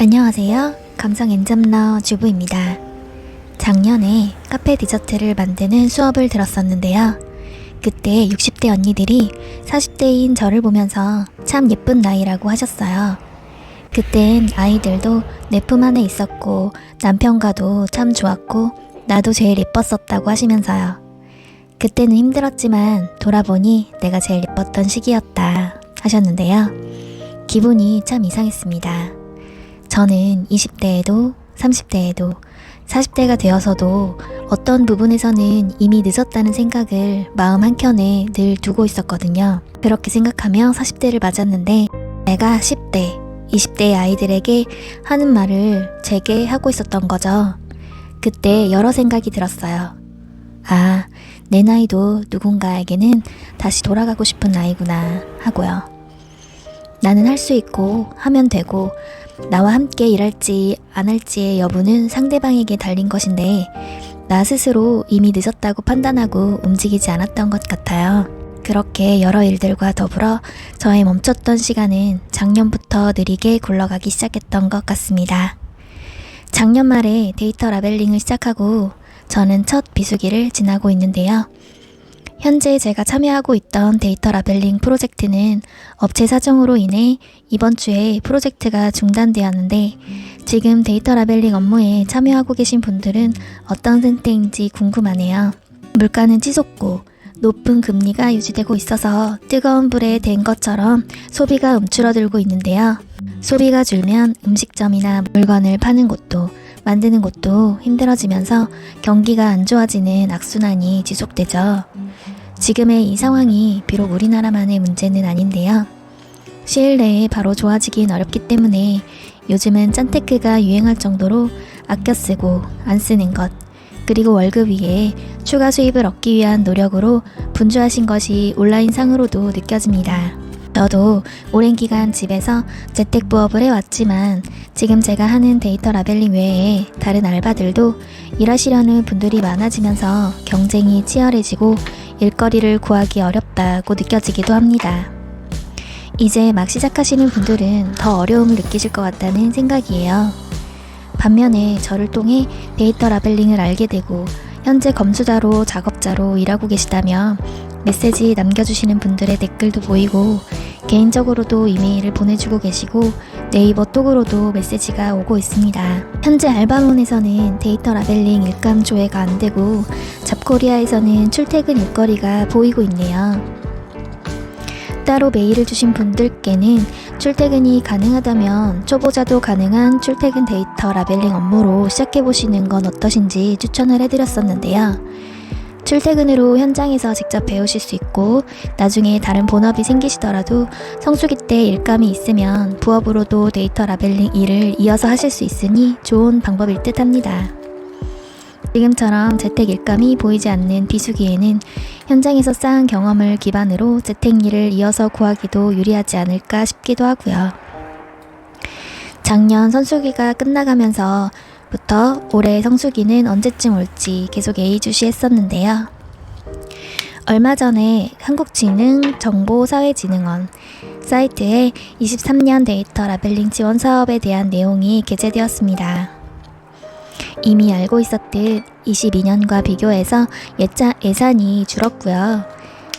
안녕하세요. 감성 엔잡러 주부입니다. 작년에 카페 디저트를 만드는 수업을 들었었는데요. 그때 60대 언니들이 40대인 저를 보면서 참 예쁜 나이라고 하셨어요. 그땐 아이들도 내 품 안에 있었고 남편과도 참 좋았고 나도 제일 예뻤었다고 하시면서요. 그때는 힘들었지만 돌아보니 내가 제일 예뻤던 시기였다 하셨는데요. 기분이 참 이상했습니다. 저는 20대에도 30대에도 40대가 되어서도 어떤 부분에서는 이미 늦었다는 생각을 마음 한켠에 늘 두고 있었거든요. 그렇게 생각하며 40대를 맞았는데 내가 10대, 20대의 아이들에게 하는 말을 제게 하고 있었던 거죠. 그때 여러 생각이 들었어요. 아, 내 나이도 누군가에게는 다시 돌아가고 싶은 나이구나 하고요. 나는 할 수 있고 하면 되고 나와 함께 일할지 안 할지의 여부는 상대방에게 달린 것인데 나 스스로 이미 늦었다고 판단하고 움직이지 않았던 것 같아요. 그렇게 여러 일들과 더불어 저의 멈췄던 시간은 작년부터 느리게 굴러가기 시작했던 것 같습니다. 작년 말에 데이터 라벨링을 시작하고 저는 첫 비수기를 지나고 있는데요. 현재 제가 참여하고 있던 데이터 라벨링 프로젝트는 업체 사정으로 인해 이번 주에 프로젝트가 중단되었는데 지금 데이터 라벨링 업무에 참여하고 계신 분들은 어떤 상태인지 궁금하네요. 물가는 치솟고 높은 금리가 유지되고 있어서 뜨거운 불에 댄 것처럼 소비가 움츠러들고 있는데요. 소비가 줄면 음식점이나 물건을 파는 곳도 만드는 곳도 힘들어지면서 경기가 안 좋아지는 악순환이 지속되죠. 지금의 이 상황이 비록 우리나라만의 문제는 아닌데요. 시일 내에 바로 좋아지긴 어렵기 때문에 요즘은 짠테크가 유행할 정도로 아껴 쓰고 안 쓰는 것, 그리고 월급 위에 추가 수입을 얻기 위한 노력으로 분주하신 것이 온라인 상으로도 느껴집니다. 저도 오랜 기간 집에서 재택 부업을 해왔지만 지금 제가 하는 데이터 라벨링 외에 다른 알바들도 일하시려는 분들이 많아지면서 경쟁이 치열해지고 일거리를 구하기 어렵다고 느껴지기도 합니다. 이제 막 시작하시는 분들은 더 어려움을 느끼실 것 같다는 생각이에요. 반면에 저를 통해 데이터 라벨링을 알게 되고 현재 검수자로 작업자로 일하고 계시다면 메시지 남겨주시는 분들의 댓글도 보이고 개인적으로도 이메일을 보내주고 계시고 네이버 톡으로도 메시지가 오고 있습니다. 현재 알바몬에서는 데이터 라벨링 일감 조회가 안 되고 잡코리아에서는 출퇴근 일거리가 보이고 있네요. 따로 메일을 주신 분들께는 출퇴근이 가능하다면 초보자도 가능한 출퇴근 데이터 라벨링 업무로 시작해보시는 건 어떠신지 추천을 해드렸었는데요. 출퇴근으로 현장에서 직접 배우실 수 있고 나중에 다른 본업이 생기시더라도 성수기 때 일감이 있으면 부업으로도 데이터 라벨링 일을 이어서 하실 수 있으니 좋은 방법일 듯 합니다. 지금처럼 재택 일감이 보이지 않는 비수기에는 현장에서 쌓은 경험을 기반으로 재택 일을 이어서 구하기도 유리하지 않을까 싶기도 하고요. 작년 선수기가 끝나가면서 부터 올해 성수기는 언제쯤 올지 계속 예의주시했었는데요. 얼마 전에 한국지능정보사회진흥원 사이트에 23년 데이터 라벨링 지원 사업에 대한 내용이 게재되었습니다. 이미 알고 있었듯 22년과 비교해서 예자, 예산이 줄었고요.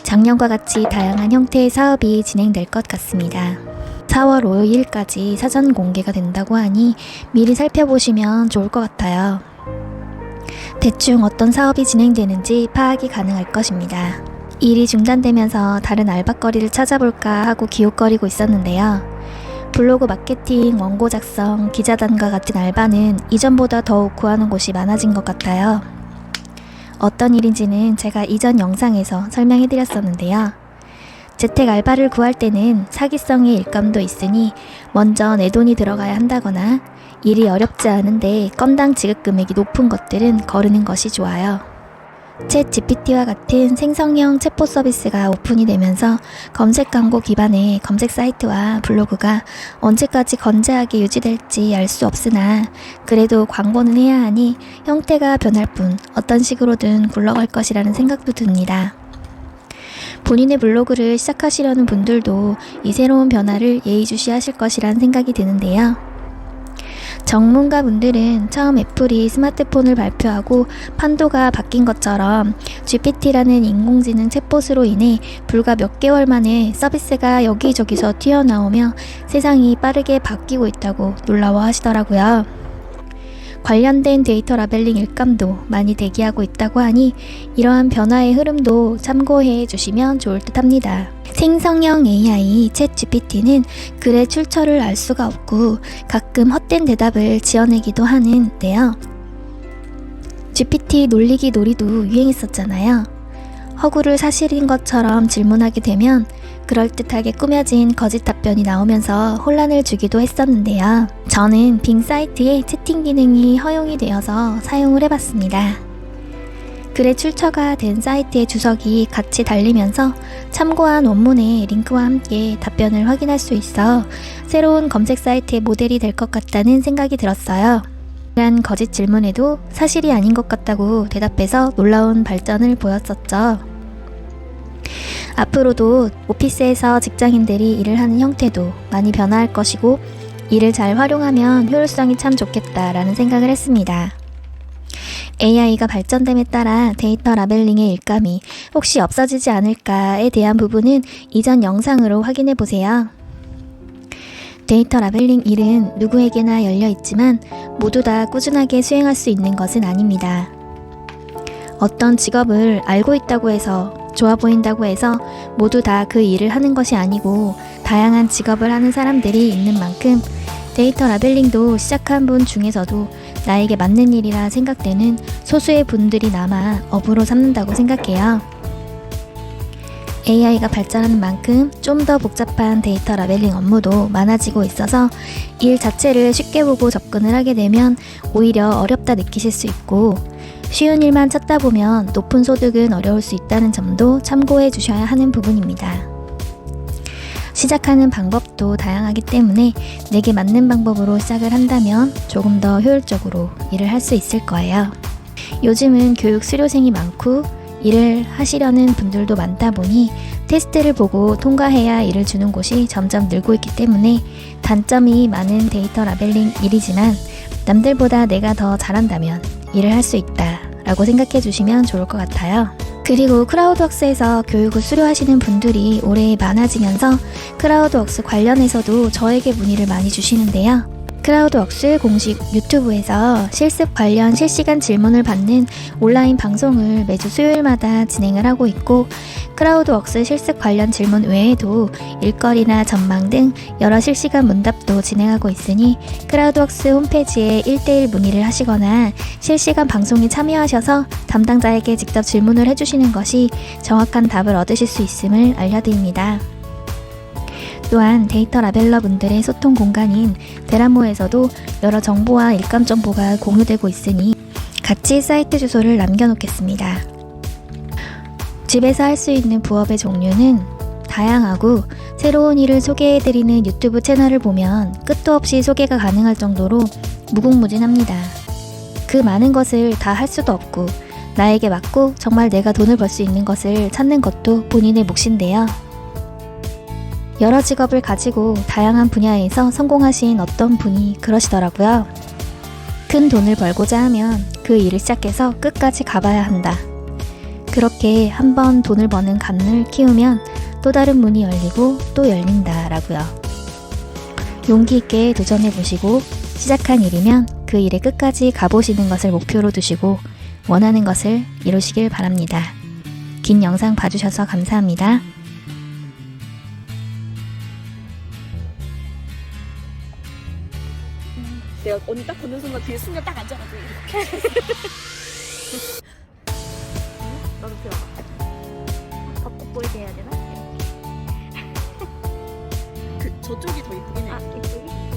작년과 같이 다양한 형태의 사업이 진행될 것 같습니다. 4월 5일까지 사전 공개가 된다고 하니 미리 살펴보시면 좋을 것 같아요. 대충 어떤 사업이 진행되는지 파악이 가능할 것입니다. 일이 중단되면서 다른 알바거리를 찾아볼까 하고 기웃거리고 있었는데요. 블로그 마케팅, 원고 작성, 기자단과 같은 알바는 이전보다 더욱 구하는 곳이 많아진 것 같아요. 어떤 일인지는 제가 이전 영상에서 설명해 드렸었는데요. 재택 알바를 구할 때는 사기성의 일감도 있으니 먼저 내 돈이 들어가야 한다거나 일이 어렵지 않은데 건당 지급 금액이 높은 것들은 거르는 것이 좋아요. 챗 GPT와 같은 생성형 챗봇 서비스가 오픈이 되면서 검색 광고 기반의 검색 사이트와 블로그가 언제까지 건재하게 유지될지 알 수 없으나 그래도 광고는 해야 하니 형태가 변할 뿐 어떤 식으로든 굴러갈 것이라는 생각도 듭니다. 본인의 블로그를 시작하시려는 분들도 이 새로운 변화를 예의주시하실 것이란 생각이 드는데요. 전문가 분들은 처음 애플이 스마트폰을 발표하고 판도가 바뀐 것처럼 GPT라는 인공지능 챗봇으로 인해 불과 몇 개월 만에 서비스가 여기저기서 튀어나오며 세상이 빠르게 바뀌고 있다고 놀라워 하시더라고요. 관련된 데이터 라벨링 일감도 많이 대기하고 있다고 하니 이러한 변화의 흐름도 참고해 주시면 좋을 듯 합니다. 생성형 AI 챗 GPT는 글의 출처를 알 수가 없고 가끔 헛된 대답을 지어내기도 하는데요. GPT 놀리기 놀이도 유행했었잖아요. 허구를 사실인 것처럼 질문하게 되면 그럴듯하게 꾸며진 거짓 답변이 나오면서 혼란을 주기도 했었는데요. 저는 빙 사이트에 채팅 기능이 허용이 되어서 사용을 해봤습니다. 글의 출처가 된 사이트의 주석이 같이 달리면서 참고한 원문의 링크와 함께 답변을 확인할 수 있어 새로운 검색 사이트의 모델이 될 것 같다는 생각이 들었어요. 이란 거짓 질문에도 사실이 아닌 것 같다고 대답해서 놀라운 발전을 보였었죠. 앞으로도 오피스에서 직장인들이 일을 하는 형태도 많이 변화할 것이고 이를 잘 활용하면 효율성이 참 좋겠다라는 생각을 했습니다. AI가 발전됨에 따라 데이터 라벨링의 일감이 혹시 없어지지 않을까에 대한 부분은 이전 영상으로 확인해 보세요. 데이터 라벨링 일은 누구에게나 열려 있지만 모두 다 꾸준하게 수행할 수 있는 것은 아닙니다. 어떤 직업을 알고 있다고 해서 좋아 보인다고 해서 모두 다 그 일을 하는 것이 아니고 다양한 직업을 하는 사람들이 있는 만큼 데이터 라벨링도 시작한 분 중에서도 나에게 맞는 일이라 생각되는 소수의 분들이 남아 업으로 삼는다고 생각해요. AI가 발전하는 만큼 좀 더 복잡한 데이터 라벨링 업무도 많아지고 있어서 일 자체를 쉽게 보고 접근을 하게 되면 오히려 어렵다 느끼실 수 있고 쉬운 일만 찾다 보면 높은 소득은 어려울 수 있다는 점도 참고해 주셔야 하는 부분입니다. 시작하는 방법도 다양하기 때문에 내게 맞는 방법으로 시작을 한다면 조금 더 효율적으로 일을 할 수 있을 거예요. 요즘은 교육 수료생이 많고 일을 하시려는 분들도 많다 보니 테스트를 보고 통과해야 일을 주는 곳이 점점 늘고 있기 때문에 단점이 많은 데이터 라벨링 일이지만 남들보다 내가 더 잘한다면 일을 할 수 있다 라고 생각해 주시면 좋을 것 같아요. 그리고 크라우드웍스에서 교육을 수료하시는 분들이 올해 많아지면서 크라우드웍스 관련해서도 저에게 문의를 많이 주시는데요. 크라우드웍스 공식 유튜브에서 실습 관련 실시간 질문을 받는 온라인 방송을 매주 수요일마다 진행을 하고 있고 크라우드웍스 실습 관련 질문 외에도 일거리나 전망 등 여러 실시간 문답도 진행하고 있으니 크라우드웍스 홈페이지에 1대1 문의를 하시거나 실시간 방송에 참여하셔서 담당자에게 직접 질문을 해주시는 것이 정확한 답을 얻으실 수 있음을 알려드립니다. 또한 데이터 라벨러 분들의 소통 공간인 데라모에서도 여러 정보와 일감 정보가 공유되고 있으니 같이 사이트 주소를 남겨놓겠습니다. 집에서 할 수 있는 부업의 종류는 다양하고 새로운 일을 소개해드리는 유튜브 채널을 보면 끝도 없이 소개가 가능할 정도로 무궁무진합니다. 그 많은 것을 다 할 수도 없고 나에게 맞고 정말 내가 돈을 벌 수 있는 것을 찾는 것도 본인의 몫인데요. 여러 직업을 가지고 다양한 분야에서 성공하신 어떤 분이 그러시더라고요. 큰 돈을 벌고자 하면 그 일을 시작해서 끝까지 가봐야 한다. 그렇게 한번 돈을 버는 감을 키우면 또 다른 문이 열리고 또 열린다라고요. 용기 있게 도전해 보시고 시작한 일이면 그 일에 끝까지 가보시는 것을 목표로 두시고 원하는 것을 이루시길 바랍니다. 긴 영상 봐주셔서 감사합니다. 내가 언니 딱 보는 순간 뒤에 순간 딱 앉아가지고 이렇게 나도 필요 벚꽃 보이게 해야 되나? 그 저쪽이 더 이쁘긴 해 아, 이쪽이?